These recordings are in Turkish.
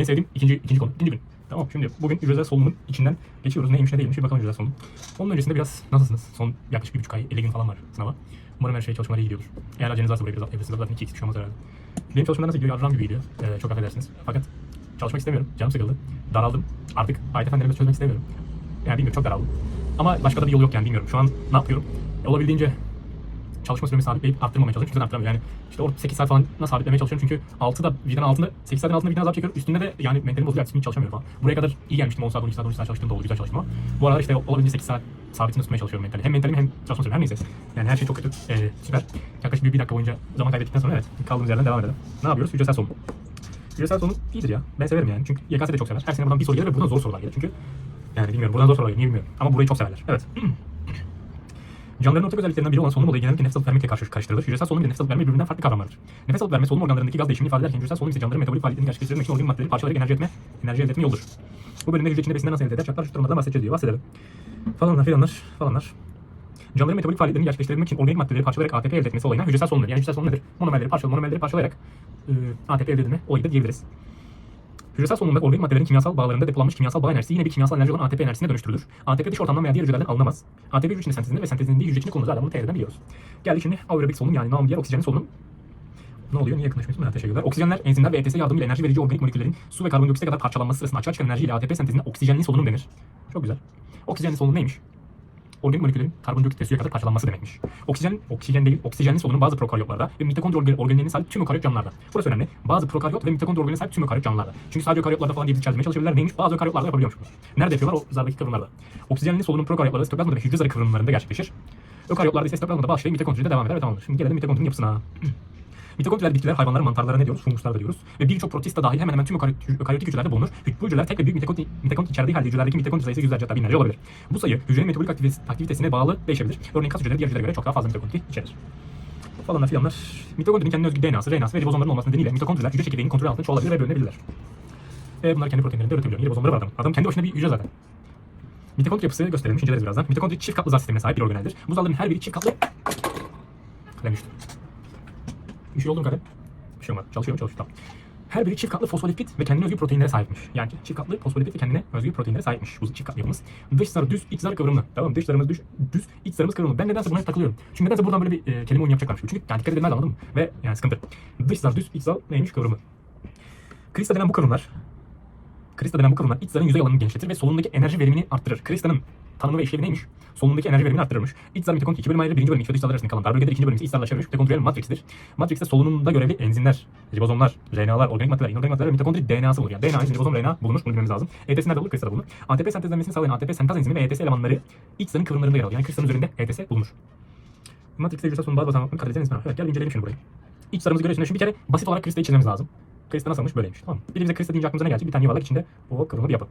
En sevdiğim ikinci, ikinci konu. İkinci gün. Tamam şimdi bugün hücresel solunumun içinden geçiyoruz. Neymiş ne değilmiş bir bakalım hücresel solunum. Onun öncesinde biraz nasılsınız? Son yaklaşık bir buçuk ay, 50 gün falan var sınava. Umarım her şey çalışmalar iyi gidiyordur. Eğer aceleniz varsa buraya biraz atlayabilirsiniz. Zaten 2x bir şey herhalde. Benim çalışmalar nasıl gidiyor? Yarram gibi gidiyor. Ee, çok affedersiniz. Fakat çalışmak istemiyorum. Canım sıkıldı. Daraldım. Artık ayet efendilerimi çözmek istemiyorum. Yani bilmiyorum çok daraldım. Ama başka da bir yol yok yani bilmiyorum. Şu an ne yapıyorum? E, olabildiğince çalışma süremi sabitleyip arttırmamaya çalışıyorum. Çünkü arttıramıyorum. Yani işte o 8 saat falan nasıl sabitlemeye çalışıyorum. Çünkü 6'da vicdanın altında 8 saatin altında vicdan azap çekiyorum. Üstünde de yani mentalim bozuluyor. Ertesi çalışamıyorum falan. Buraya kadar iyi gelmiştim. 10 saat 12 saat 13 saat çalıştığım da oldu. Güzel çalıştım ama. Bu aralar işte olabildiğince 8 saat sabitini tutmaya çalışıyorum mentali. Hem mentalim hem çalışma sürem. Her neyse. Yani her şey çok kötü. Ee, süper. Yaklaşık bir, bir dakika boyunca zaman kaybettikten sonra evet kaldığımız yerden devam edelim. Ne yapıyoruz? Hücresel solunum. Hücresel solunum iyidir ya. Ben severim yani. Çünkü YKS de çok sever. Her sene buradan bir soru gelir ve buradan zor sorular gelir. Çünkü yani bilmiyorum. Buradan zor sorular gelir. Niye bilmiyorum. Ama burayı çok severler. Evet. Canlıların ortak özelliklerinden biri olan solunum olayı genellikle nefes alıp vermekle karşı karıştırılır. Hücresel solunum ile nefes alıp verme birbirinden farklı kavramlardır. Nefes alıp verme solunum organlarındaki gaz değişimini ifade ederken hücresel solunum ise canlıların metabolik faaliyetlerini gerçekleştirmek için organik maddeleri parçalayarak enerji etme, enerji elde etme yoludur. Bu bölümde hücre içinde besinden nasıl elde eder, şartlar şu durumlardan bahsedeceğiz diyor. Bahsedelim. Falanlar filanlar falanlar. Canlıların metabolik faaliyetlerini gerçekleştirebilmek için organik maddeleri parçalayarak ATP elde etmesi olayına hücresel solunum. Yani hücresel solunum nedir? Monomerleri parçalayarak, monomerleri parçalayarak e, ATP elde edilme olayı da diyebiliriz. Hücresel solunumda organik maddelerin kimyasal bağlarında depolanmış kimyasal bağ enerjisi yine bir kimyasal enerji olan ATP enerjisine dönüştürülür. ATP dış ortamdan veya diğer hücrelerden alınamaz. ATP hücre içinde ve sentezlendiği hücre içinde kullanılır. Zaten bunu TR'den biliyoruz. Geldik şimdi aerobik solunum yani namı diğer oksijenli solunum. Ne oluyor? Niye yakınlaşmıyorsun? Ha, teşekkürler. Oksijenler, enzimler ve ETS yardımıyla enerji verici organik moleküllerin su ve karbondioksite kadar parçalanması sırasında açığa çıkan enerji ile ATP sentezine oksijenli solunum denir. Çok güzel. Oksijenli solunum neymiş? Organik moleküllerin karbondioksit ve suya kadar parçalanması demekmiş. Oksijen, oksijen değil, oksijenli solunum bazı prokaryotlarda ve mitokondri organ- organellerine sahip tüm ökaryot canlılarda. Burası önemli. Bazı prokaryot ve mitokondri organellerine sahip tüm ökaryot canlılarda. Çünkü sadece ökaryotlarda falan diye çözmeye çalışabilirler. Neymiş? Bazı ökaryotlarda yapabiliyormuş bunu. Nerede yapıyorlar? O zardaki kıvrımlarda. Oksijenli solunum prokaryotlarda, sitoplazmada ve hücre zarı kıvrımlarında gerçekleşir. Ökaryotlarda ise sitoplazmada başlayıp mitokondride devam eder ve tamamdır. Şimdi gelelim mitokondrinin yapısına. Mitokondriler bitkiler, hayvanlara, mantarlara ne diyoruz? Funguslar da diyoruz. Ve birçok protista dahil hemen hemen tüm ökaryot- ökaryotik hücrelerde bulunur. Bu hücreler tek ve büyük mitokondri, mitokondri içerdiği halde hücrelerdeki mitokondri sayısı yüzlerce hatta binlerce olabilir. Bu sayı hücrenin metabolik aktivitesi, aktivitesine bağlı değişebilir. Örneğin kas hücreleri diğer hücrelere göre çok daha fazla mitokondri içerir. Falanlar filanlar. Mitokondrinin kendine özgü DNA'sı, RNA'sı ve ribozomların olması nedeniyle mitokondriler hücre çekirdeğinin kontrolü altında çoğalabilir ve bölünebilirler. Ve bunlar kendi proteinlerinde üretebiliyor. Ribozomları var adamın. Adam kendi başına bir hücre zaten. Mitokondri yapısı gösterilmiş, inceleriz birazdan. Mitokondri çift katlı zar sistemine sahip bir organeldir. Bu zarların her biri çift katlı... Kalem düştü. Bir şey oldu mu kalem? Bir şey olmadı. Çalışıyor mu? Çalışıyor. Tamam. Her biri çift katlı fosfolipid ve kendine özgü proteinlere sahipmiş. Yani çift katlı fosfolipid ve kendine özgü proteinlere sahipmiş. Bu çift katlı yapımız. Dış zarı düz, iç zarı kıvrımlı. Tamam? Dış zarımız düz, düz, iç zarımız kıvrımlı. Ben nedense buna hep takılıyorum. Çünkü nedense buradan böyle bir e, kelime oyunu yapacaklarmış. Çünkü yani dikkat edilmez anladın mı? Ve yani sıkıntı. Dış zar düz, iç zar neymiş? Kıvrımlı. Krista denen bu kıvrımlar Krista denen bu kıvrımlar iç zarın yüzey alanını genişletir ve solundaki enerji verimini arttırır. Krista'nın tanımı ve işlevi neymiş? Solundaki enerji verimini arttırırmış. İç zar mitokondri iki bölüm ayrılır. Birinci bölüm iç ve dış zarlar arasında kalan dar bölgeler ikinci bölüm ise iç zarla çevrilmiş mitokondriyal matrikstir. Matrikste solunumda görevli enzimler, ribozomlar, RNA'lar, organik maddeler, inorganik maddeler ve mitokondri DNA'sı bulunur. Yani DNA, enzim, ribozom, RNA bulunur. Bunu bilmemiz lazım. ETS nerede bulunur? Krista'da bulunur. ATP sentezlenmesini sağlayan ATP sentaz enzimi ve ETS elemanları iç zarın kıvrımlarında yer alır. Yani krista'nın üzerinde ETS bulunur. Matrix'te hücresel solunum bazı basamaklarını katleden var. Evet gel inceleyelim şimdi burayı. İç zarımızı görüyorsunuz. Şimdi bir kere basit olarak kristayı çizmemiz lazım. Krista nasılmış? Böyleymiş. Tamam? Bir de bize krista deyince aklımıza ne gelecek? Bir tane yuvarlak içinde o kıvrımlı bir yapı.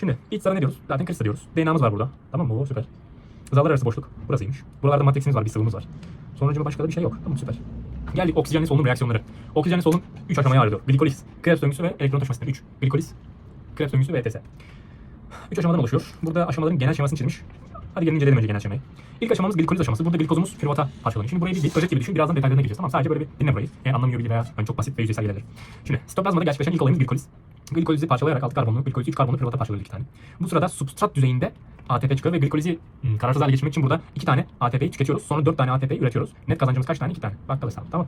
Şimdi iç zara ne diyoruz? Zaten krista diyoruz. DNA'mız var burada. Tamam mı? O süper. Zarlar arası boşluk. Burasıymış. Buralarda matriximiz var. Bir sıvımız var. Sonucuma başka da bir şey yok. Tamam süper. Geldik oksijenli solunum reaksiyonları. Oksijenli solunum 3 aşamaya ayrılıyor. Glikoliz, Krebs döngüsü ve elektron taşıma sistemi. 3. Glikoliz, Krebs döngüsü ve ETS. 3 aşamadan oluşuyor. Burada aşamaların genel şemasını çizmiş. Hadi gelin inceleyelim önce genel şemayı. İlk aşamamız glikoliz aşaması. Burada glikozumuz piruvata parçalanıyor. Şimdi burayı bir, özet gibi düşün. Birazdan detaylarına gireceğiz. Tamam sadece böyle bir dinle burayı. Yani anlamıyor gibi veya yani çok basit ve yüzeysel gelir. Şimdi sitoplazmada gerçekleşen ilk olayımız glikoliz. Glikolizi parçalayarak 6 karbonlu, glikolizi 3 karbonlu piruvata parçalıyor iki tane. Bu sırada substrat düzeyinde ATP çıkıyor ve glikolizi ım, kararsız hale geçirmek için burada 2 tane ATP'yi tüketiyoruz. Sonra 4 tane ATP üretiyoruz. Net kazancımız kaç tane? 2 tane. Bakkal hesabı. Tamam.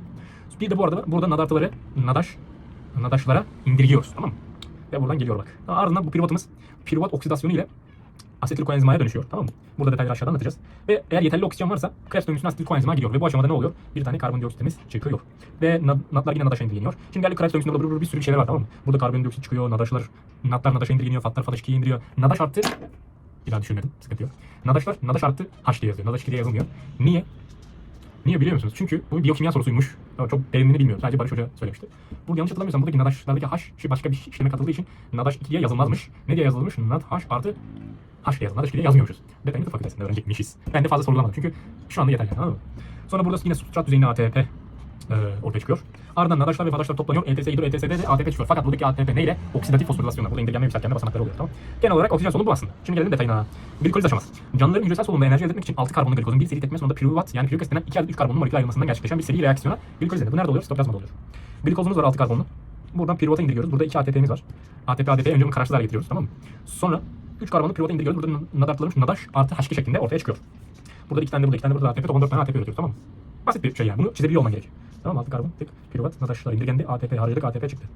Bir de bu arada burada nadartıları nadaş nadaşlara indiriyoruz. Tamam mı? Ve buradan geliyor bak. Ardından bu piruvatımız piruvat oksidasyonu ile asetil koenzimaya dönüşüyor. Tamam mı? Burada detayları aşağıda anlatacağız. Ve eğer yeterli oksijen varsa Krebs döngüsüne asetil koenzima gidiyor. Ve bu aşamada ne oluyor? Bir tane karbondioksitimiz çıkıyor. Ve na- natlar yine nadaşa indirgeniyor. Şimdi geldik Krebs döngüsünde burada bir sürü şeyler var tamam mı? Burada karbondioksit çıkıyor, nadaşlar, natlar nadaşa indirgeniyor, fatlar fataş 2'ye indiriyor. Nadaş artı bir daha düşünmedim. Sıkıntı yok. Nadaşlar, nadaş artı H diye yazıyor. Nadaş 2 diye yazılmıyor. Niye? Niye biliyor musunuz? Çünkü bu bir biyokimya sorusuymuş. Çok derinliğini bilmiyorum. Sadece Barış Hoca söylemişti. Burada yanlış hatırlamıyorsam buradaki nadaşlardaki H başka bir işleme katıldığı için nadaş 2 diye yazılmazmış. Ne diye yazılmış? Nad H artı H diye yazılır. Nadaş 2 diye yazmıyormuşuz. Detayını tıp fakültesinde öğrenecekmişiz. Ben de fazla sorgulamadım çünkü şu anda yeterli. Anladın mı? Sonra burada yine substrat düzeyinde ATP e, ortaya çıkıyor. Ardından nadaşlar ve fadaşlar toplanıyor. ETS gidiyor, ETS'de de ATP çıkıyor. Fakat buradaki ATP neyle? Oksidatif fosforilasyonla. Burada indirgenme yükseltgenme basamakları oluyor. Tamam. Genel olarak oksijen solunumu bu aslında. Şimdi gelelim detayına. Glikoliz aşaması. Canlıların hücresel solunumda enerji elde etmek için 6 karbonlu glikozun bir seri tepkime sonunda piruvat yani piruvat denen 2 adet 3 karbonlu molekül ayrılmasından gerçekleşen bir seri reaksiyona glikoliz denir. Bu nerede oluyor? Sitoplazmada oluyor. Glikozumuz var 6 karbonlu. Buradan piruvata indiriyoruz. Burada 2 ATP'miz var. ATP, ADP'yi önce bunu kararsız getiriyoruz tamam mı? Sonra 3 karbonlu piruvata indiriyoruz. Burada nadartlanmış nadaş artı H2 şeklinde ortaya çıkıyor. Burada 2 tane de burada 2 tane de burada ATP toplam 4 tane ATP üretiyoruz tamam mı? Basit bir şey yani. Bunu çizebiliyor olman gerekiyor. Tamam mı? 6 karbon, tek piruvat, nadaşlar indirgendi, ATP harcadık, ATP çıktı.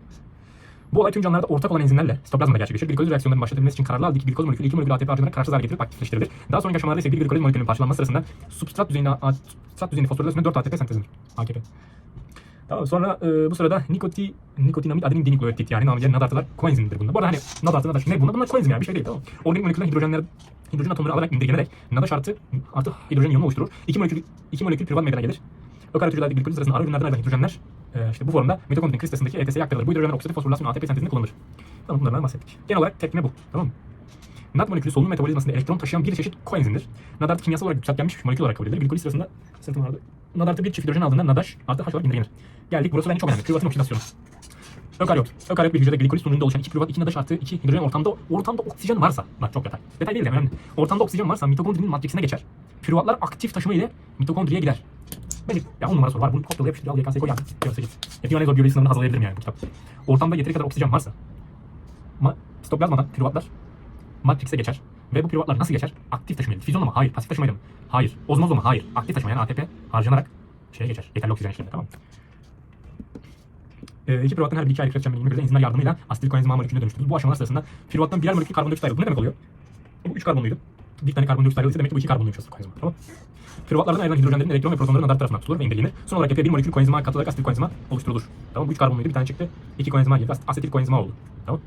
Bu olay tüm canlılarda ortak olan enzimlerle sitoplazmada gerçekleşir. Glikoz reaksiyonlarının başlatabilmesi için kararlı haldeki glikoz molekülü iki molekül ATP harcanarak kararsız hale getirilip aktifleştirilir. Daha sonraki aşamalarda ise bir glikoz molekülünün parçalanması sırasında substrat düzeyinde, substrat düzeyinde fosforilasyonda 4 ATP sentezlenir. AKP. Tamam sonra e, bu sırada nikoti, nikotinamid adenin dinükleotit yani namı diğer nadartılar koenzimdir bunlar. Bu arada hani nadartı nadaş ne bunlar? Bunlar koenzim yani bir şey değil tamam? Organik moleküller hidrojenler hidrojen atomları alarak indirgenerek nadaş artı artı hidrojen iyonu oluşturur. İki molekül iki molekül privat meydana gelir. Ökaryot hücrelerde glikoliz sırasında ara ürünlerden ayrılan hidrojenler e, işte bu formda mitokondrinin kristasındaki ETS'ye aktarılır. Bu hidrojenler oksidatif fosforilasyon ATP sentezinde kullanılır. Tamam bunlardan bahsettik. Genel olarak tepkime bu. Tamam mı? NAD molekülü solunum metabolizmasında elektron taşıyan bir çeşit koenzimdir. NADART kimyasal olarak yükseltgenmiş molekül olarak kabul edilir. Glikoliz sırasında sırtım vardı. NADART'ı bir çift hidrojen aldığında NADAŞ artı H olarak indirgenir. Geldik burası bence çok önemli. Privatın oksidasyonu. Ökaryot. Ökaryot bir hücrede glikoliz sonucunda oluşan iki privat, iki NADAŞ artı iki hidrojen ortamda ortamda oksijen varsa, bak çok detay. Detay değil de önemli. Ortamda oksijen varsa mitokondrinin matriksine geçer. Privatlar aktif taşıma ile mitokondriye gider. Benim ya 10 numara soru var. Bunu kopyala yapıştır al YKS'ye koy yani. Görse git. Dünyanın en zor biyoloji sınavını hazırlayabilirim yani bu kitap. Ortamda yeteri kadar oksijen varsa ma sitoplazmadan privatlar matrikse geçer. Ve bu privatlar nasıl geçer? Aktif taşımayla. Füzyonla mı? Hayır. Pasif taşımayla mı? Hayır. Ozmozla mı? Hayır. Aktif taşıma yani ATP harcanarak şeye geçer. Yeterli oksijen eşliğinde tamam mı? Ee, iki privattan her bir iki ayrı üreteceğim bilgime göre enzimler yardımıyla asetil koenzima molekülüne dönüştürülür. Bu aşamalar sırasında privattan birer molekül karbondioksit ayrılır. Bu ne demek oluyor? Bu üç karbonluydu. Bir tane karbondioksit ayrılırsa demek ki bu iki asetil koenzima. Tamam Privatlardan ayrılan hidrojenlerin elektron ve protonların nadar tarafından tutulur ve indirgenir. Son olarak yapıya bir molekül koenzima katılarak asetil koenzima oluşturulur. Tamam bu üç karbonluydu. Bir tane çıktı. İki koenzima. As- Asetil koenzima oldu. Tamam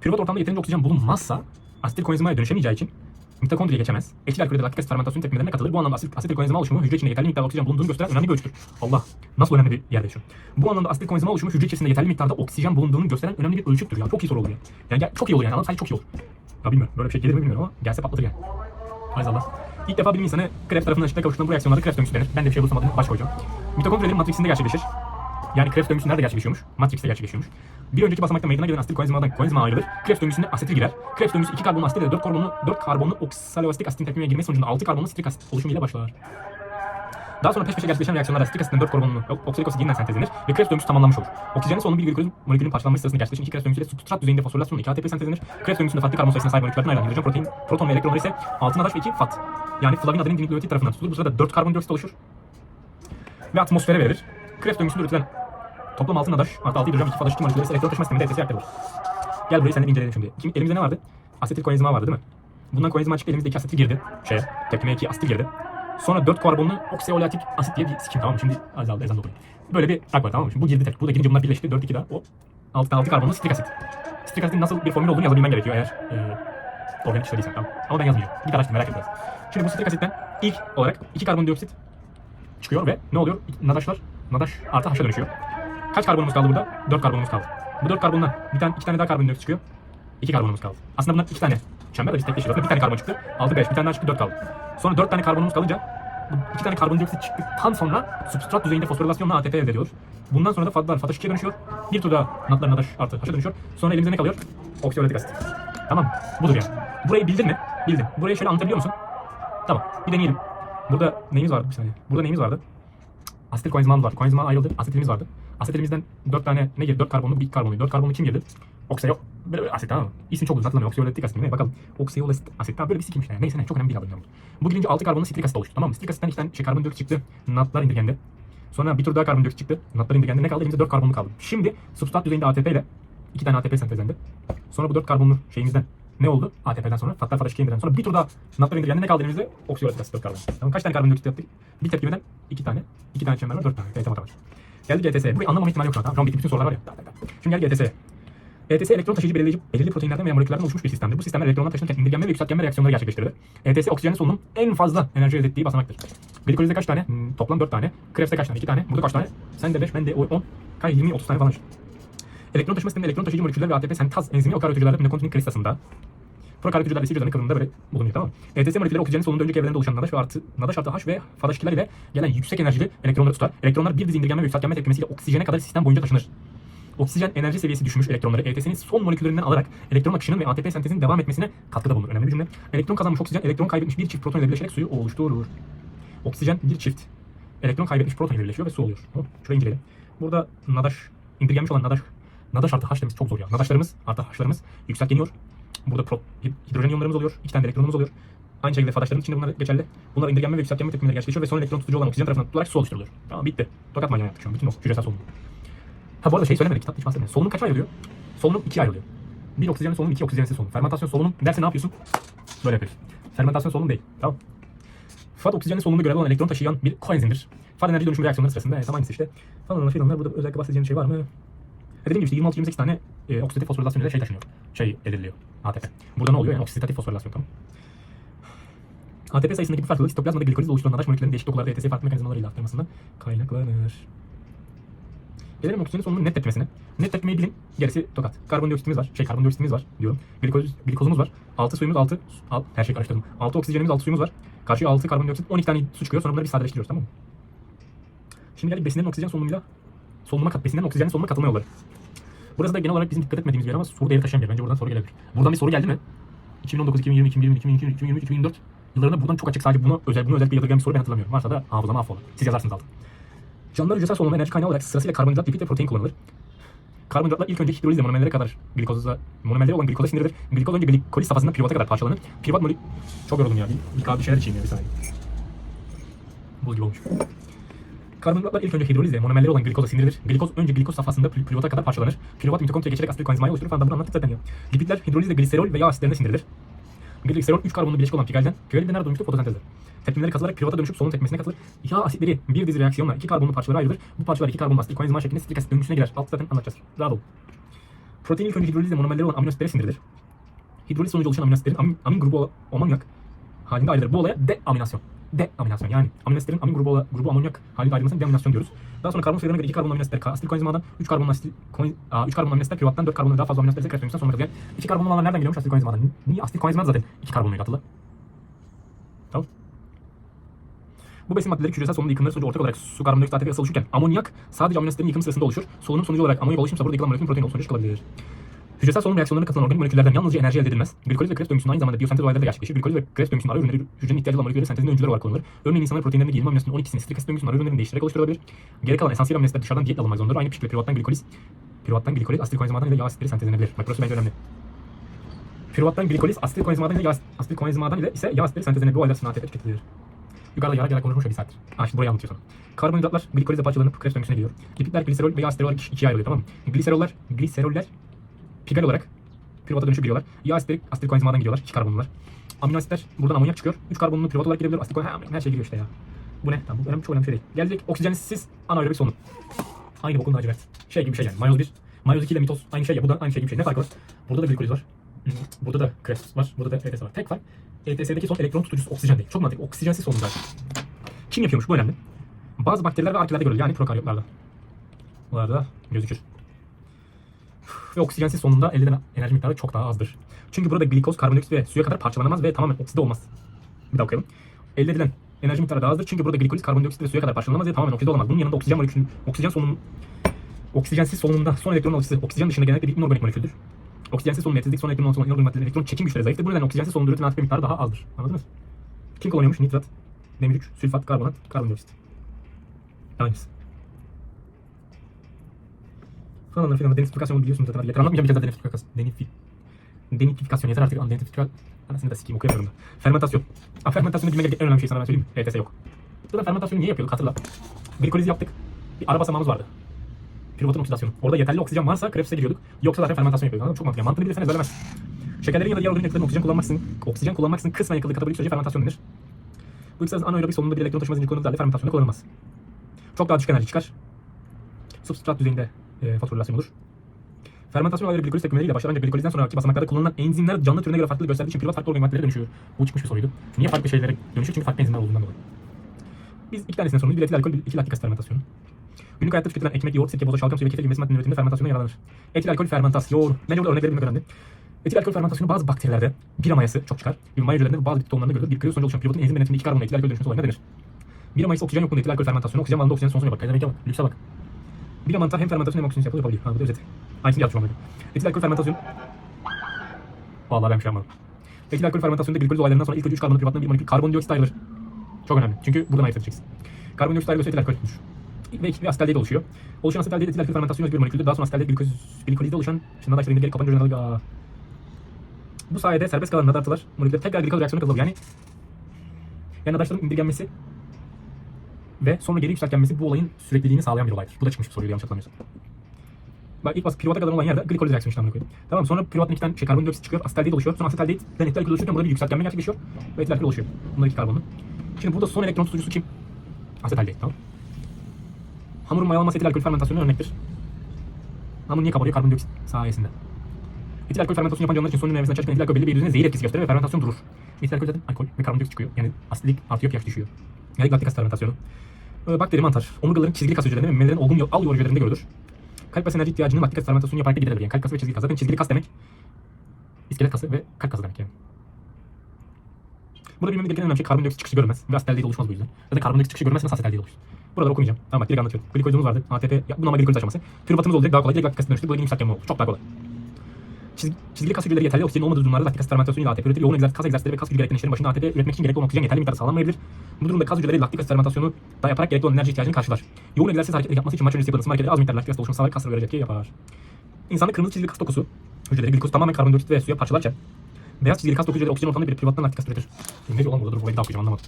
Privat ortamda yeterince oksijen bulunmazsa asetil koenzimaya dönüşemeyeceği için mitokondriye geçemez. Eşit alkülde laktik asit fermentasyon tepkimelerine katılır. Bu anlamda asit, asetil koenzima oluşumu hücre içinde yeterli miktarda oksijen bulunduğunu gösteren önemli bir ölçütür. Allah nasıl önemli bir yerde şu. Bu anlamda asetil koenzima oluşumu hücre içerisinde yeterli miktarda oksijen bulunduğunu gösteren önemli bir ölçüttür ya. Çok iyi soru ya. Yani çok iyi olur yani. Anladın sadece çok iyi olur. Ya bilmiyorum. Böyle bir şey gelir mi bilmiyorum ama gelse patlatır yani. Hay Allah. İlk defa bilim insanı Krebs tarafından eşitliğe kavuştuğunda bu reaksiyonlara Krebs döngüsü denir. Ben de bir şey bulursam adını baş koyacağım. Mitokondrilerin matriksinde gerçekleşir. Yani Krebs döngüsü nerede gerçekleşiyormuş? Matrix'te gerçekleşiyormuş. Bir önceki basamakta meydana gelen asetil koenzimadan koenzima ayrılır. Krebs döngüsüne asetil girer. Krebs döngüsü 2 karbonlu asetil ile 4 karbonlu 4 karbonlu oksaloasetik asitin tepkimeye girmesi sonucunda 6 karbonlu sitrik asit oluşumuyla başlar. Daha sonra peş peşe gerçekleşen reaksiyonlarda sitrik asitin 4 karbonlu oksalik asit yeniden sentezlenir ve Krebs döngüsü tamamlanmış olur. Oksijenin solunum bir glikoz molekülün parçalanması sırasında gerçekleşen iki Krebs döngüsüyle substrat düzeyinde fosforilasyonla 2 ATP sentezlenir. Krebs döngüsünde farklı karbon sayısına sahip moleküllerden ayrılan hidrojen, protein, proton ve elektronlar ise altın adaş ve 2 fat. Yani flavin adenin dinükleotit tarafından tutulur. Bu sırada 4 karbondioksit oluşur ve atmosfere verilir. Krebs döngüsünde üretilen Toplam altın adaş artı altı hidrojen ve iki fadaş iki molekülleri elektron taşıma sisteminde ETS'ye aktarılır. Gel burayı seninle inceleyelim şimdi. Kim, elimizde ne vardı? Asetil koenzima vardı değil mi? Bundan koenzima çıktı elimizde iki asetil girdi. Şeye, tepkimeye iki asetil girdi. Sonra dört karbonlu oksiyolatik asit diye bir sikim tamam mı? Şimdi azaldı ezan okuyor. Böyle bir rak var tamam mı? Şimdi bu girdi tek. Bu da girince bunlar birleşti. 4 2 daha. O 6 6 karbonlu sitrik asit. Sitrik asitin nasıl bir formül olduğunu yazabilmen gerekiyor eğer e, organik işlediysen tamam. Ama ben yazmayacağım. Git araştır merak etmez. Şimdi bu sitrik asitten ilk olarak 2 karbondioksit çıkıyor ve ne oluyor? Nadaşlar, nadaş artı H'a dönüşüyor. Kaç karbonumuz kaldı burada? 4 karbonumuz kaldı. Bu 4 karbondan bir tane, iki tane daha karbondioksit çıkıyor. 2 karbonumuz kaldı. Aslında bunlar iki tane çember de biz tekleşiyoruz. Aslında bir tane karbon çıktı. Aldı 5. Bir tane daha çıktı 4 kaldı. Sonra 4 tane karbonumuz kalınca bu iki tane karbondioksit çıktıktan sonra substrat düzeyinde fosforilasyonla ATP elde ediyoruz. Bundan sonra da fazlalar fataş 2'ye dönüşüyor. Bir tur daha natlar nadaş artı H'a dönüşüyor. Sonra elimizde ne kalıyor? Oksiyolatik asit. Tamam. Budur yani. Burayı bildin mi? Bildin. Burayı şöyle anlatabiliyor musun? Tamam. Bir deneyelim. Burada neyimiz vardı? Bir saniye. Burada neyimiz vardı? Asetil koenzimamız vardı. Koenzima ayrıldı. Asetilimiz vardı. Asetilimizden 4 tane ne girdi? 4 karbonlu bir karbonlu. 4 karbonlu kim girdi? Bir asit tamam mı? İsmi çok uzun hatırlamıyorum. Oksiyolatik asit? Ne? Bakalım. Oksiyolatik asit. Tamam böyle bir sikimmiş yani. Neyse ne çok önemli bir aldım. Bu girince 6 karbonlu sitrik asit oluştu. Tamam mı? Sitrik asitten iki tane şey karbondioksit çıktı. Natlar indirgendi. Sonra bir tur daha karbondioksit çıktı. Natlar indirgendi. Ne kaldı? Elimizde 4 karbonlu kaldı. Şimdi substrat düzeyinde ATP ile 2 tane ATP sentezlendi. Sonra bu 4 karbonlu şeyimizden ne oldu? ATP'den sonra fatlar fataş indirden sonra bir tur daha natlar indirgendi. Ne kaldı elimizde? Oksiyolatik asit 4 karbon. Tamam kaç tane karbondioksit yaptık? Bir tepkimeden 2 tane. 2 tane çember var 4 tane. Evet matematik. Geldik ETS'ye. Burayı anlamama ihtimali yok şu an. Tamam. Bütün sorular var ya. Şimdi gel ETS'ye. ETS elektron taşıyıcı belirleyici belirli proteinlerden veya moleküllerden oluşmuş bir sistemdir. Bu sistemler elektronlar taşınırken indirgenme ve yükseltgenme reaksiyonları gerçekleştirir. ETS oksijenin solunum en fazla enerji elde ettiği basamaktır. Glikolizde kaç tane? Hmm, toplam 4 tane. Krebs'te kaç tane? 2 tane. Burada kaç tane? Sen de 5, ben de 10. Kaç 20, 30 tane falan. Elektron taşıma sisteminde elektron taşıyıcı moleküller ve ATP sentaz enzimi okaryot hücrelerde mitokondrinin kristasında Prokaryotik hücreler ise hücrelerin kıvrımında böyle bulunuyor tamam mı? ETS molekülleri oksijenin solunduğu önceki evrelerinde oluşan nadaş ve artı nadaş artı H ve FADH2'ler ile gelen yüksek enerjili elektronları tutar. Elektronlar bir dizi indirgenme ve yükseltgenme tepkimesiyle oksijene kadar sistem boyunca taşınır. Oksijen enerji seviyesi düşmüş elektronları ETS'nin son moleküllerinden alarak elektron akışının ve ATP sentezinin devam etmesine katkıda bulunur. Önemli bir cümle. Elektron kazanmış oksijen elektron kaybetmiş bir çift proton ile birleşerek suyu oluşturur. Oksijen bir çift elektron kaybetmiş proton ile birleşiyor ve su oluyor. Tamam. Şurayı inceleyelim. Burada nadaş, indirgenmiş olan nadaş, nadaş artı H demiş çok zor ya. Nadaşlarımız artı H'larımız yükseltgeniyor. Burada pro, hid- hidrojen iyonlarımız oluyor. iki tane de elektronumuz oluyor. Aynı şekilde FADH'ların içinde bunlar geçerli. Bunlar indirgenme ve yükseltgenme tepkimeleri gerçekleşiyor ve son elektron tutucu olan oksijen tarafından tutularak su oluşturuluyor. Tamam bitti. Tokat manyağı yaptık şu an. Bütün o hücresel solunum. Ha bu arada şey söylemedik. Kitap hiç bahsetmedim. Solunum kaç ayrılıyor? Solunum ikiye ayrılıyor. Bir oksijenli solunum, iki oksijensiz solunum. Fermentasyon solunum derse ne yapıyorsun? Böyle yapıyorsun. Fermentasyon solunum değil. Tamam. FAD oksijenli solunumda görev olan elektron taşıyan bir koenzimdir. FAD enerji dönüşüm reaksiyonları sırasında evet, aynısı işte. Falan filanlar burada özellikle bahsedeceğim şey var mı? E dediğim gibi işte 26-28 tane e, oksidatif fosforilasyon ile şey taşınıyor. Şey elde ediliyor. ATP. Burada ne oluyor? Yani oksidatif fosforilasyon tamam. ATP sayısındaki bir farklılık sitoplazmada glikolizle oluşturulan nadaş moleküllerinin değişik dokularda ETS farklı mekanizmalarıyla aktarmasından kaynaklanır. Gelelim oksijenin solunum net tepkimesine. Net tepkimeyi bilin. Gerisi tokat. Karbondioksitimiz var. Şey karbondioksit var diyorum. Glikoz, glikozumuz var. 6 suyumuz 6. Al, her şeyi karıştırdım. 6 oksijenimiz 6 suyumuz var. Karşıya 6 karbondioksit 12 tane su çıkıyor. Sonra bunları bir sadeleştiriyoruz tamam mı? Şimdi geldik besinlerin oksijen solunumuyla solunuma kat, besinlerin oksijenin solunuma katılma yolları. Burası da genel olarak bizim dikkat etmediğimiz bir yer ama soru değeri taşıyan bir yer. Bence buradan soru gelebilir. Buradan bir soru geldi mi? 2019, 2020, 2021, 2022, 2023, 2024 yıllarında buradan çok açık sadece buna özel, bunu özellikle yadırgayan bir soru ben hatırlamıyorum. Varsa da hafızama affola. Siz yazarsınız altına. Canlılar hücresel solunuma enerji kaynağı olarak sırasıyla karbonhidrat, lipid ve protein kullanılır. Karbonhidratlar ilk önce hidrolizle monomerlere kadar glikoza, monomerlere olan glikoza sindirilir. Glikoz önce glikoliz safhasında piruvata kadar parçalanır. Piruvat molekül... Çok yoruldum ya. Bir, bir kahve bir şeyler içeyim ya bir saniye. Buz gibi olmuş. Karbonhidratlar ilk önce hidrolizle monomerleri olan glikoza sindirilir. Glikoz önce glikoz safhasında piruvata kadar parçalanır. Piruvat mitokondriya geçerek asitik koenzimaya oluşturur falan da bunu anlattık zaten ya. Lipidler hidrolizle gliserol ve yağ asitlerine sindirilir. Gliserol 3 karbonlu bileşik olan pigalden, de nerede dönüştür? Fotosentezde. Tepkimeleri katılarak piruvata dönüşüp solunum tepkimesine katılır. Yağ asitleri bir dizi reaksiyonla iki karbonlu parçalara ayrılır. Bu parçalar iki karbonlu asitik koenzimaya şeklinde sitrik asit döngüsüne girer. Alt zaten anlatacağız. Rahat olun. Protein ilk önce hidrolizle monomerleri olan amino asitlere sindirilir. Hidroliz sonucu oluşan amino asitlerin amin, amin grubu amonyak halinde ayrılır. Bu olaya deaminasyon. Deaminasyon yani amino asitlerin amin grubu, grubu amonyak halinde ayrılmasına deaminasyon diyoruz. Daha sonra karbon sayılarına göre 2 karbon amino asitler asil koenzimadan 3 karbon asil 3 karbon amino asitler piruvattan 4 karbon daha fazla amino asitler sekresyonundan sonra katılıyor. 2 karbon olanlar nereden geliyormuş asil koenzimadan? Niye asil koenzimada zaten 2 karbonla katılı? Tamam. Bu besin maddeleri hücresel solunumda yıkımları sonucu ortak olarak su karbondioksit ATP ısı oluşurken amonyak sadece amino asitlerin yıkımı sırasında oluşur. Solunum sonucu olarak amonyak oluşumsa burada yıkılan molekülün protein olduğu sonucu çıkabilir. Hücresel solunum reaksiyonlarına katılan organik moleküllerden yalnızca enerji elde edilmez. Glikoliz ve Krebs döngüsünün aynı zamanda biyosentez olayları gerçekleşir. Glikoliz ve Krebs döngüsünün ara ürünleri hücrenin ihtiyacı olan moleküllerin sentezinde öncüler olarak kullanılır. Örneğin insanların proteinlerinde 20 amino asitin 12'sini sitrik asit döngüsünün ara ürünlerini değiştirerek oluşturulabilir. Geri kalan esansiyel amino asitler dışarıdan diyetle alınmak zorundadır. Aynı piruvattan glikoliz, piruvattan glikoliz asetil koenzimadan ile yağ asitleri sentezlenebilir. Bak burası bence önemli. Piruvattan glikoliz asetil koenzimadan ile yağ asetil koenzimadan ile ise yağ asitleri sentezlenebilir. Bu olaylar sınavda ATP tüketilir. Yukarıda yara gelen konuşmuş bir saattir. Ah şimdi burayı anlatıyor sonra. Karbonhidratlar glikolizle parçalanıp Krebs döngüsüne giriyor. Lipidler gliserol ve yağ asitleri olarak iki- ikiye ayrılıyor tamam mı? Gliseroller, gliseroller pigal olarak piruvata dönüşüp giriyorlar. Yağ asitleri asetil koenzimadan giriyorlar. İki karbonlular. Amino asitler buradan amonyak çıkıyor. Üç karbonlu piruvat olarak girebilir. Asetil koenzimadan her şey giriyor işte ya. Bu ne? Tamam bu önemli, çok önemli şey değil. Gelecek oksijensiz anaerobik solunum. Aynı bokun lacivert. Şey gibi bir şey yani. Mayoz 1. Mayoz 2 ile mitoz aynı şey ya. Bu da aynı şey gibi bir şey. Ne farkı var? Burada da glikoliz var. Hı. Burada da Krebs var. Burada da ETS var. Tek fark ETS'deki son elektron tutucusu oksijen değil. Çok mantıklı. Oksijensiz solunumlar. Kim yapıyormuş? Bu önemli. Bazı bakteriler ve arkilerde görülür. Yani prokaryotlarda. Bunlarda gözükür. Ve oksijensiz solunumda elde edilen enerji miktarı çok daha azdır. Çünkü burada glikoz, karbondioksit ve suya kadar parçalanamaz ve tamamen okside olmaz. Bir daha okuyalım. Elde edilen enerji miktarı daha azdır çünkü burada glikoz, karbondioksit ve suya kadar parçalanamaz ve tamamen okside olamaz. Bunun yanında oksijen molekülü, oksijen solunum, oksijensiz solunumda son elektronun alıcısı oksijen dışında genellikle bir inorganik moleküldür. Oksijensiz solunum yetizlik son elektronun alıcısı inorganik maddelerin elektron çekim güçleri zayıftır. Bu nedenle oksijensiz solunumda üretilen ATP miktarı daha azdır. Anladınız? Kim kullanıyormuş? Nitrat, demir 3, sülfat, karbonat, karbondioksit. Aynısı. Falan filan denitrifikasyonu biliyorsunuz zaten. Yeter anlatmayacağım zaten denitrifikasyon. Denifi, denitrifikasyon yeter artık. Denitrifikasyon. Anasını da sikeyim okuyamıyorum da. Fermentasyon. Aa, fermentasyonu bilmek en önemli şey sana ben söyleyeyim mi? ETS yok. Zaten fermentasyonu niye yapıyorduk hatırla. Glikoliz yaptık. Bir ara basamağımız vardı. Piruvatın oksidasyonu. Orada yeterli oksijen varsa Krebs'e giriyorduk. Yoksa zaten fermentasyon yapıyorduk. Anladın mı? Çok mantıklı. Mantığını bilirseniz bölemez. Şekerlerin ya da diğer organik yapıların oksijen kullanmaksızın, oksijen kullanmaksızın kısmen yakıldığı katabolik sürece fermentasyon denir. Bu ikisi arasında anaerobik solunumda bir elektron taşıma zinciri kullanılır halde fermentasyonda kullanılmaz. Çok daha düşük enerji çıkar. Substrat düzeyinde e, fosforilasyon olur. Fermentasyon olayları glikoliz tepkimeleriyle başlar ancak glikolizden sonraki basamaklarda kullanılan enzimler canlı türüne göre farklılık gösterdiği için piruvat farklı organik maddelere dönüşüyor. Bu çıkmış bir soruydu. Niye farklı şeylere dönüşüyor? Çünkü farklı enzimler olduğundan dolayı. Biz iki tanesine sorumluyuz. Bir etil alkol, bir iki laktik asit fermentasyonu. Günlük hayatta tüketilen ekmek, yoğurt, sirke, boza, şalgam suyu ve kefir gibi besin maddelerinin üretiminde fermentasyona yer alınır. Etil alkol fermentasyon. Bence burada örnek verebilmek önemli. Etil alkol fermentasyonu bazı bakterilerde bira mayası çok çıkar. Bir maya hücrelerinde bazı bitki tohumlarında görülür. Bir kriyo sonucu oluşan pirotun enzim yönetiminde iki karbonla etil alkol dönüşmesi olayına denir. Bira mayası oksijen yokluğunda etil alkol fermentasyonu, oksijen malında oksijen sonsuz yapar. Kayda bak, lükse bak. Bira mantar hem fermentasyon hem oksijen yapılır yapabiliyor. Ha bu da özeti. Aynısını yapacağım onu. Etil alkol fermentasyonu. Vallahi ben bir şey yapmadım. Etil alkol fermentasyonunda glikoz olaylarından sonra ilk önce 3 karbon privatından bir molekül karbondioksit ayrılır. Çok önemli. Çünkü buradan ayırt edeceksin. Karbondioksit ayrılırsa etil alkolmüş. Ve iki bir asetaldehit oluşuyor. Oluşan asetaldehit etil alkol fermentasyonu bir moleküldür. Daha sonra asetaldehit glikoz, glikolizde oluşan şimdi nadaşların geri kapanınca nadaş Bu sayede serbest kalan nadartılar moleküller tekrar glikoz reaksiyona katılır. Yani yani nadaşların indirgenmesi ve sonra geri yükseltgenmesi bu olayın sürekliliğini sağlayan bir olaydır. Bu da çıkmış bir soruydu yanlış hatırlamıyorsam. Bak ilk bas piruvata kadar olan yerde glikoliz reaksiyonu işlemini koyuyor. Tamam sonra piruvatın iki tane şey karbondioksit çıkıyor. Asetaldehit oluşuyor. Sonra asetaldehitten etil alkol oluşurken burada bir yükseltgenme gerçekleşiyor. Ve etil alkol oluşuyor. Bunlar iki karbonlu. Şimdi burada son elektron tutucusu kim? Asetaldehit. Tamam. Hamurun mayalanması etil alkol fermentasyonu örnektir. Hamur niye kabarıyor? Karbondioksit sayesinde. Etil alkol fermentasyonu yapan canlılar için son meyvesinden çıkan etil alkol belli bir düzeyde zehir etkisi gösterir ve fermentasyon durur. Etil alkol zaten alkol ve karbondioksit çıkıyor. Yani asitlik artıyor, pH düşüyor. Yani laktik asit fermentasyonu. Bakteri mantar. Omurgaların çizgili kas hücrelerinde ve memelerin olgun al yol hücrelerinde görülür. Kalp ve enerji ihtiyacını laktik asit fermentasyonu yaparak da giderebilir. Yani kalp kası ve çizgili kas. Zaten çizgili kas demek iskelet kası ve kalp kası demek yani. Burada bilmemiz gereken en önemli şey karbondioksit çıkışı görmez ve asetaldehit oluşmaz bu yüzden. Zaten karbondioksit çıkışı görmezse nasıl asetaldehit oluşur? Burada okumayacağım. Tamam bak direkt anlatıyorum. Glikozumuz vardı. ATP, ya, bu normal glikoz aşaması. Pürüvatımız oldu direkt daha kolay. Direkt laktik asit dönüştü. Böyle yumuşak olur. Çok daha kolay. Çiz, çizgili kas hücreleri yeterli oksijenin olmadığı durumlarda laktik asit fermentasyonu ile ATP üretir. Yoğun egzersiz, kas egzersizleri ve kas gücü gerektiren işlerin başında ATP üretmek için gerekli olan oksijen yeterli miktarda sağlanmayabilir. Bu durumda kas hücreleri laktik fermentasyonu da yaparak gerekli olan enerji ihtiyacını karşılar. Yoğun egzersiz hareketleri yapması için maç öncesi yapılan ısınma hareketleri az miktarda laktik asit oluşumu sağlayarak kaslara göre etki yapar. İnsanda kırmızı çizgili kas dokusu hücreleri glikoz tamamen karbondioksit ve suya parçalarken beyaz çizgili kas dokusu hücreleri oksijen ortamında bir privattan laktik asit üretir. Ne diyor lan burada dur burayı daha okuyacağım anlamadım.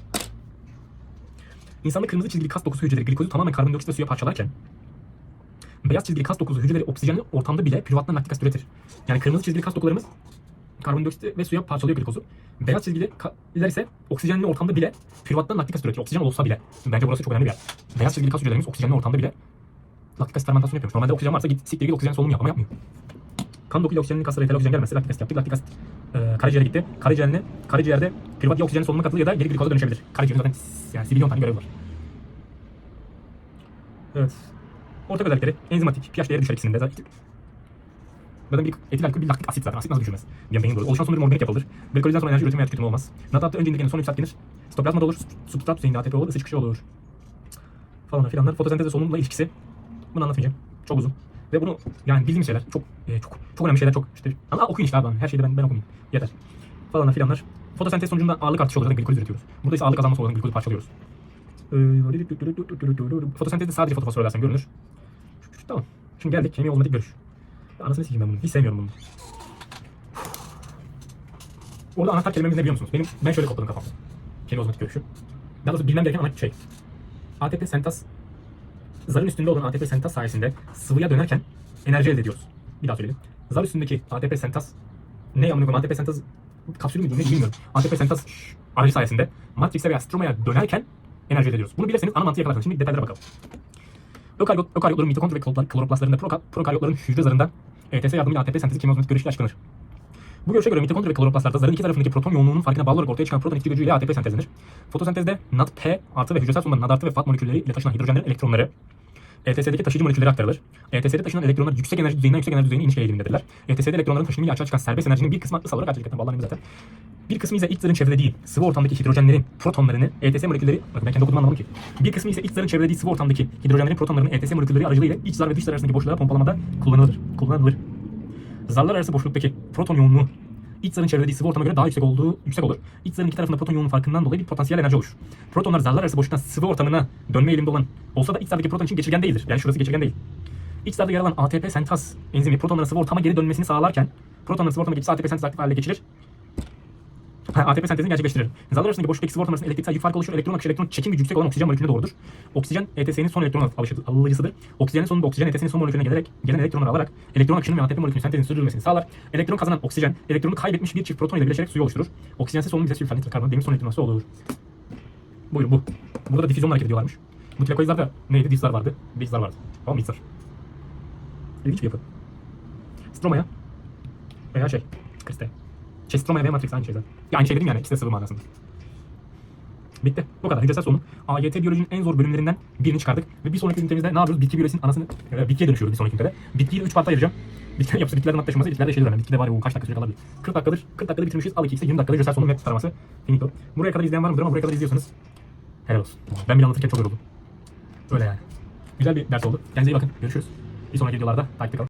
İnsanda kırmızı çizgili kas dokusu hücreleri glikozu tamamen karbondioksit ve suya parçalarken beyaz çizgili kas dokusu hücreleri oksijenli ortamda bile privattan laktik asit üretir. Yani kırmızı çizgili kas dokularımız karbondioksit ve suya parçalıyor glikozu. Beyaz çizgili kaller ise oksijenli ortamda bile privattan laktik asit üretiyor. Oksijen olsa bile. Bence burası çok önemli bir yer. Beyaz çizgili kas hücrelerimiz oksijenli ortamda bile laktik asit fermentasyonu yapıyor. Normalde oksijen varsa git siktir git oksijen solunumu yap ama yapmıyor. Kan dokuyla oksijenli kaslara yeterli oksijen gelmezse laktik asit yaptık. Laktik asit e, karaciğere gitti. Karaciğerine, karaciğerde privat ya oksijen solunuma katılır ya da geri glikoza dönüşebilir. Karaciğerin zaten yani zibilyon tane görevi var. Evet. Ortak özellikleri enzimatik, pH değeri düşer ikisinde. Zaten Zaten bir etil alkol bir laktik asit zaten. Asit nasıl düşürmez? Yani beyin dolu. Oluşan son bir organik yapılır. Glikolizden sonra enerji üretimi veya tüketimi olmaz. Natatta önce indigenin son yükseltgenir. Stoplazmada olur. Substrat düzeyinde ATP olur. Isı çıkışı olur. Falan filanlar. Fotosentezle solunumla ilişkisi. Bunu anlatmayacağım. Çok uzun. Ve bunu yani bildiğim şeyler çok e, çok çok önemli şeyler çok işte ama okuyun işte abi her şeyi de ben ben okumayayım. Yeter. Falan filanlar. Fotosentez sonucunda ağırlık artışı. Zaten glikoz üretiyoruz. Burada ise ağırlık azalması olarak glikozu parçalıyoruz. Fotosentezde sadece fotofosfor olarak görünür. Tamam. Şimdi geldik kemiğe ozmotik görüş. Ya Anasını sikeyim ben bunu. Hiç sevmiyorum bunu. Orada anahtar kelimemiz ne biliyor musunuz? Benim, ben şöyle kodladım kafamda. Kemiğe ozmotik görüşü. Daha doğrusu bilmem gereken ana şey. ATP sentaz zarın üstünde olan ATP sentaz sayesinde sıvıya dönerken enerji elde ediyoruz. Bir daha söyleyeyim. Zar üstündeki ATP sentaz ne amına koyayım ATP sentaz kapsülü mü ne bilmiyorum. ATP sentaz aracı sayesinde matrikse veya stromaya dönerken enerji elde ediyoruz. Bunu bilirseniz ana mantığı yakalarsınız. Şimdi detaylara bakalım. Ökaryot, ökaryotların mitokondri ve klor- kloroplastlarında proka- prokaryotların hücre zarında ETS yardımıyla ATP sentezi kimyozmatik görüşüyle açıklanır. Bu görüşe göre mitokondri ve kloroplastlarda zarın iki tarafındaki proton yoğunluğunun farkına bağlı olarak ortaya çıkan proton ikili gücüyle ATP sentezlenir. Fotosentezde NADP artı ve hücresel sonunda NAD artı ve FAT molekülleri ile taşınan hidrojenlerin elektronları ETS'deki taşıyıcı molekülleri aktarılır. ETS'de taşınan elektronlar yüksek enerji düzeyinden yüksek enerji düzeyine iniş eğilimindedirler. ETS'de elektronların taşınımıyla açığa çıkan serbest enerjinin bir kısmı aklı olarak gerçekten bağlanıyor zaten. Bir kısmı ise iç zarın çevrelediği sıvı ortamdaki hidrojenlerin protonlarını ETS molekülleri bakın ben kendi okuduğumu anlamadım ki. Bir kısmı ise iç zarın çevrelediği sıvı ortamdaki hidrojenlerin protonlarını ETS molekülleri aracılığıyla iç zar ve dış zar arasındaki boşluğa pompalamada kullanılır. Kullanılır. Zarlar arası boşluktaki proton yoğunluğu iç zarın çevrelediği sıvı ortama göre daha yüksek olduğu yüksek olur. İç zarın iki tarafında proton yoğunluğu farkından dolayı bir potansiyel enerji oluşur. Protonlar zarlar arası boşluktan sıvı ortamına dönme eğiliminde olan olsa da iç zardaki proton için geçirgen değildir. Yani şurası geçirgen değil. İç zarda yer alan ATP sentaz enzimi protonların sıvı ortama geri dönmesini sağlarken protonların sıvı ortama geçişi ATP sentez aktif hale geçirir. ATP sentezini gerçekleştirir. Zarlar arasındaki boşluktaki sıvı ortam arasında elektriksel yük farkı oluşur. Elektron akışı elektron çekim gücü yüksek olan oksijen molekülüne doğrudur. Oksijen ETS'nin son elektron alıcısıdır. Oksijenin sonunda oksijen ETS'nin son molekülüne gelerek gelen elektronları alarak elektron akışının ve ATP molekülünün sentezinin sürdürülmesini sağlar. Elektron kazanan oksijen elektronu kaybetmiş bir çift proton ile birleşerek suyu oluşturur. Oksijense solunum vizesi yükselti karbon demin son elektronası olur. Buyurun bu. Burada da difüzyonla hareket ediyorlarmış. Bu tilakoizlerde neydi? Dizler vardı. Dizler vardı. Tamam mı? Dizler. İlginç bir yapı. Stromaya veya şey, kriste. Şey, stromaya veya matrix aynı şey zaten. Ya aynı şey dedim yani ikisi de sıvı manasında. Bitti. Bu kadar. Hücresel solunum. AYT biyolojinin en zor bölümlerinden birini çıkardık. Ve bir sonraki ünitemizde ne yapıyoruz? Bitki biyolojisinin anasını, e, bitkiye dönüşüyoruz bir sonraki ünitede. Bitkiyi de 3 parta ayıracağım. Bitkiler yapısı bitkilerden at taşıması, bitkilerde şeyler önemli. Bitkide var ya bu kaç dakika süre kalabilir. 40 dakikadır, 40 dakikada bitirmişiz. Al 2x'e 20 dakikada görsel sonum ve taraması. Finito. Buraya kadar izleyen var mıdır ama buraya kadar izliyorsanız helal olsun. Ben bile anlatırken çok yoruldum. Öyle yani. Güzel bir ders oldu. Kendinize iyi bakın. Görüşürüz. Bir sonraki videolarda takipte kalın.